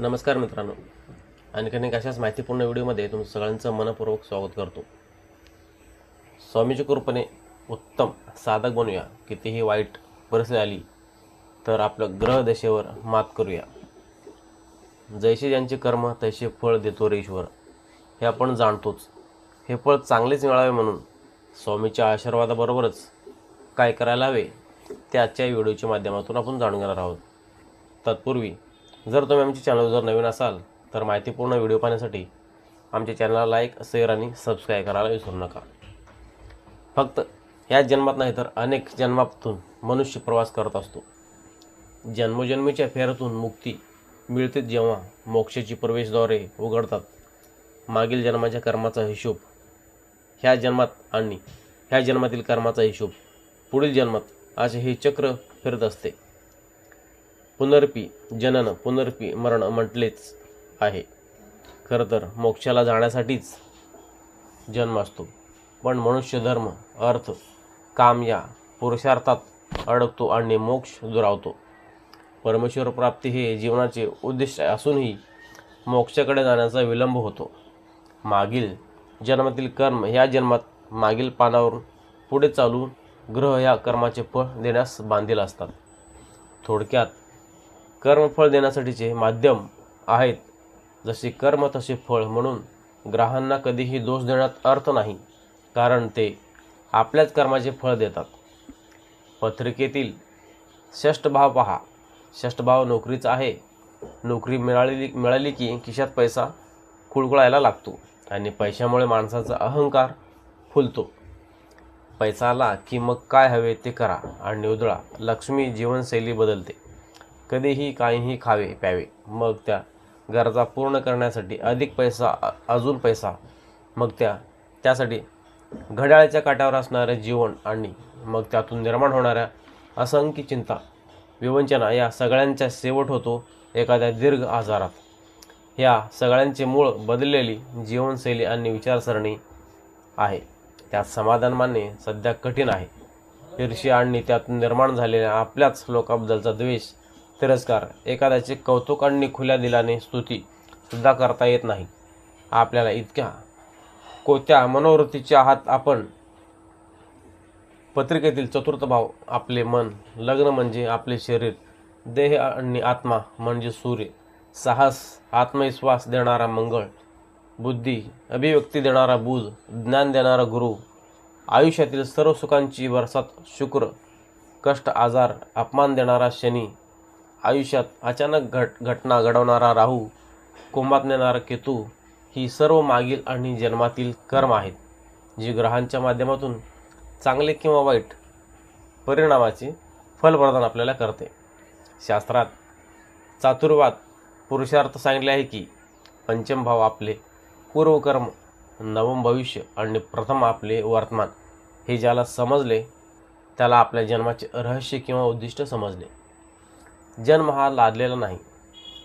नमस्कार मित्रांनो. आणखीन एक अशाच माहितीपूर्ण व्हिडिओमध्ये तुमचं सगळ्यांचं मनपूर्वक स्वागत करतो. स्वामीच्या कृपेने उत्तम साधक बनूया. कितीही वाईट परिस्थिती आली तर आपलं ग्रहदशेवर मात करूया. जैसे ज्यांचे कर्म तैसे फळ देतो रे ईश्वर. हे आपण जाणतोच. हे फळ चांगलेच मिळावे म्हणून स्वामीच्या आशीर्वादाबरोबरच काय करायला हवे ते आजच्या व्हिडिओच्या माध्यमातून आपण जाणून घेणार आहोत. तत्पूर्वी जर तुम्ही आमच्या चॅनल जर नवीन असाल तर माहितीपूर्ण व्हिडिओ पाहण्यासाठी आमच्या चॅनलला लाईक शेअर आणि सबस्क्राईब करायला विसरू नका. फक्त ह्याच जन्मात नाही तर अनेक जन्मातून मनुष्य प्रवास करत असतो. जन्मोजन्मीच्या फेरातून मुक्ती मिळते जेव्हा मोक्षाची प्रवेशद्वारे उघडतात. मागील जन्माच्या कर्माचा हिशोब ह्या जन्मात आणि ह्या जन्मातील कर्माचा हिशोब पुढील जन्मात असे हे चक्र फिरत असते. पुनर्पी जनन पुनर्पी मरण म्हटलेच आहे. खरं तर मोक्षाला जाण्यासाठीच जन्म असतो. पण मनुष्य धर्म अर्थ काम या पुरुषार्थात अडकतो आणि मोक्ष दुरावतो. परमेश्वर प्राप्ती हे जीवनाचे उद्दिष्ट असूनही मोक्षाकडे जाण्याचा विलंब होतो. मागील जन्मातील कर्म ह्या जन्मात मागील पानावरून पुढे चालून ग्रह या कर्माचे फळ देण्यास बांधील असतात. थोडक्यात कर्मफळ देण्यासाठीचे माध्यम आहेत. जसे कर्म तसे फळ म्हणून ग्रहांना कधीही दोष देण्यात अर्थ नाही कारण ते आपल्याच कर्माचे फळ देतात. पत्रिकेतील षष्ठभाव पहा. षष्ठभाव नोकरीचा आहे. नोकरी मिळालेली मिळाली की खिशात पैसा कुळकुळायला लागतो आणि पैशामुळे माणसाचा अहंकार फुलतो. पैसा आला की मग काय हवे ते करा आणि उधळा लक्ष्मी जीवनशैली बदलते. कधीही काहीही खावे प्यावे. मग त्या गरजा पूर्ण करण्यासाठी अधिक पैसा अजून पैसा. मग त्या त्यासाठी घड्याळाच्या काठावर असणारे जीवन आणि मग त्यातून निर्माण होणाऱ्या असंख्य चिंता विवंचना या सगळ्यांचा शेवट होतो एखाद्या दीर्घ आजारात. या सगळ्यांचे मूळ बदललेली जीवनशैली आणि विचारसरणी आहे. त्यात समाधान मानणे सध्या कठीण आहे. ईर्ष्या आणि त्यातून निर्माण झालेल्या आपल्याच लोकाबद्दलचा द्वेष तिरस्कार एखाद्याचे कौतुक आणि खुल्या दिलाने स्तुती सुद्धा करता येत नाही. आपल्याला इतक्या कोत्या मनोवृत्तीचे आहात आपण. पत्रिकेतील चतुर्थ भाव आपले मन लग्न म्हणजे आपले शरीर देह आणि आत्मा म्हणजे सूर्य. साहस आत्मविश्वास देणारा मंगळ बुद्धी अभिव्यक्ती देणारा बुध ज्ञान देणारा गुरु आयुष्यातील सर्व सुखांची वर्षात शुक्र कष्ट आजार अपमान देणारा शनी आयुष्यात अचानक घट घटना घडवणारा राहू कुंभात नेणारा केतू ही सर्व मागील आणि जन्मातील कर्म आहेत जी ग्रहांच्या माध्यमातून चांगले किंवा वाईट परिणामाचे फलप्रदान आपल्याला करते. शास्त्रात चातुर्वाद पुरुषार्थ सांगितले आहे की पंचम भाव आपले पूर्वकर्म नवम भविष्य आणि प्रथम आपले वर्तमान हे ज्याला समजले त्याला आपल्या जन्माचे रहस्य किंवा उद्दिष्ट समजले. जन्म हा लादलेला नाही.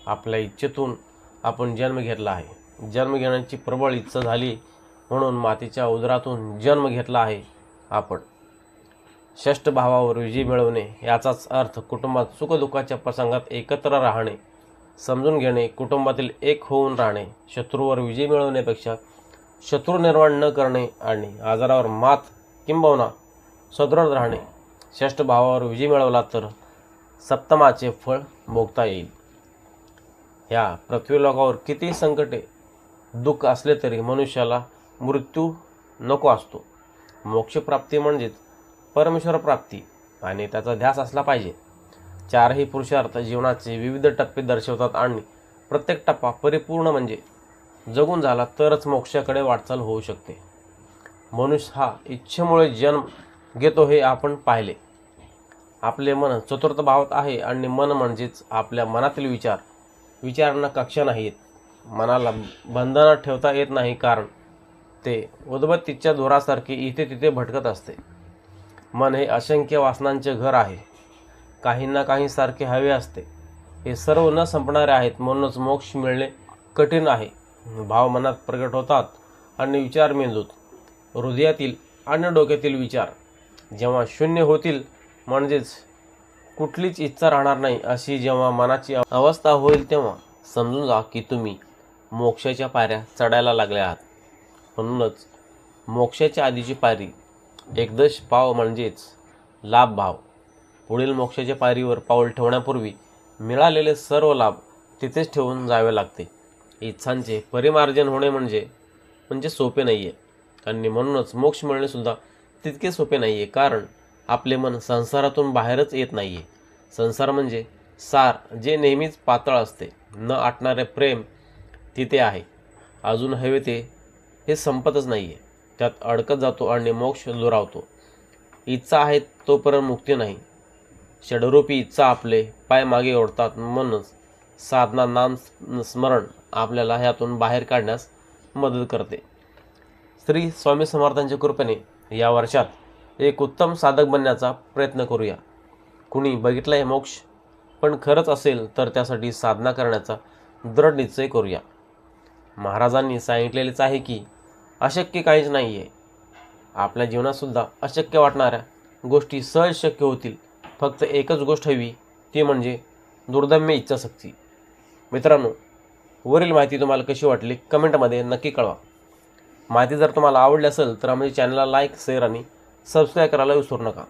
आपल्या इच्छेतून आपण जन्म घेतला आहे. जन्म घेण्याची प्रबळ इच्छा झाली म्हणून मातेच्या उदरातून जन्म घेतला आहे आपण. षष्ठ भावावर विजय मिळवणे याचाच अर्थ कुटुंबात सुखदुःखाच्या प्रसंगात एकत्र राहणे समजून घेणे कुटुंबातील एक होऊन राहणे शत्रूवर विजय मिळवण्यापेक्षा शत्रू निर्माण न करणे आणि आजारावर मात किंबहुना सदृढ राहणे. षष्ठ भावावर विजय मिळवला तर सप्तमाचे फळ भोगता येईल. ह्या पृथ्वीलोकावर किती संकटे दुःख असले तरी मनुष्याला मृत्यू नको असतो. मोक्षप्राप्ती म्हणजेच परमेश्वर प्राप्ती आणि त्याचा ध्यास असला पाहिजे. चारही पुरुषार्थ जीवनाचे विविध टप्पे दर्शवतात आणि प्रत्येक टप्पा परिपूर्ण म्हणजे जगून झाला तरच मोक्षाकडे वाटचाल होऊ शकते. मनुष्य हा इच्छेमुळे जन्म घेतो हे आपण पाहिले. आपले मन चतुर्थ भावात आहे आणि मन म्हणजेच आपल्या मनातील विचार. विचारांना कक्षा नाहीत. मनाला बंधनात ठेवता येत नाही कारण ते उदबत्तीच्या धुरासारखे इथे तिथे भटकत असते. मन हे असंख्य वासनांचे घर आहे. काहींना काही सारखे हवे असते. हे सर्व न संपणारे आहेत म्हणूनच मोक्ष मिळणे कठीण आहे. भाव मनात प्रगट होतात आणि विचार मेंदूत. हृदयातील आणि डोक्यातील विचार जेव्हा शून्य होतील म्हणजेच कुठलीच इच्छा राहणार नाही अशी जेव्हा मनाची अवस्था होईल तेव्हा समजून जा की तुम्ही मोक्षाच्या पायऱ्या चढायला लागल्या आहात. म्हणूनच मोक्षाच्या आधीची पायरी एकदश पाव म्हणजेच लाभ भाव. पुढील मोक्षाच्या पायरीवर पाऊल ठेवण्यापूर्वी मिळालेले सर्व लाभ तिथेच ठेवून जावे लागते. इच्छांचे परिमार्जन होणे म्हणजे म्हणजे सोपे नाही आहे आणि म्हणूनच मोक्ष मिळणेसुद्धा तितके सोपे नाही आहे कारण आपले मन संसारातून बाहेरच येत नाही आहे संसार म्हणजे सार जे नेहमीच पातळ असते. न आटणारे प्रेम तिथे आहे. अजून हवे ते हे संपतच नाही आहे त्यात अडकत जातो आणि मोक्ष दुरावतो. इच्छा आहे तोपर्यंत मुक्ती नाही. षडरूपी इच्छा आपले पाय मागे ओढतात म्हणूनच साधना नाम स्मरण आपल्याला ह्यातून बाहेर काढण्यास मदत करते. श्री स्वामी समर्थांच्या कृपेने या वर्षात एक उत्तम साधक बनण्याचा प्रयत्न करूया. कुणी बघितलं आहे मोक्ष? पण खरंच असेल तर त्यासाठी साधना करण्याचा दृढ निश्चय करूया. महाराजांनी सांगितलेलेच आहे की अशक्य काहीच नाही आहे आपल्या जीवनातसुद्धा अशक्य वाटणाऱ्या गोष्टी सहज शक्य होतील. फक्त एकच गोष्ट हवी ती म्हणजे दुर्दम्य इच्छाशक्ती. मित्रांनो वरील माहिती तुम्हाला कशी वाटली कमेंटमध्ये नक्की कळवा. माहिती जर तुम्हाला आवडली असेल तर आमच्या चॅनलला लाईक शेअर आणि सबस्क्राईब करायला विसरू नका.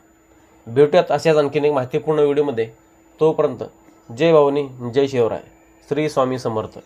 भेटूयात अशाच आणखीन एक माहितीपूर्ण व्हिडिओमध्ये. तोपर्यंत जय भावनी जय शिवराय. श्री स्वामी समर्थ.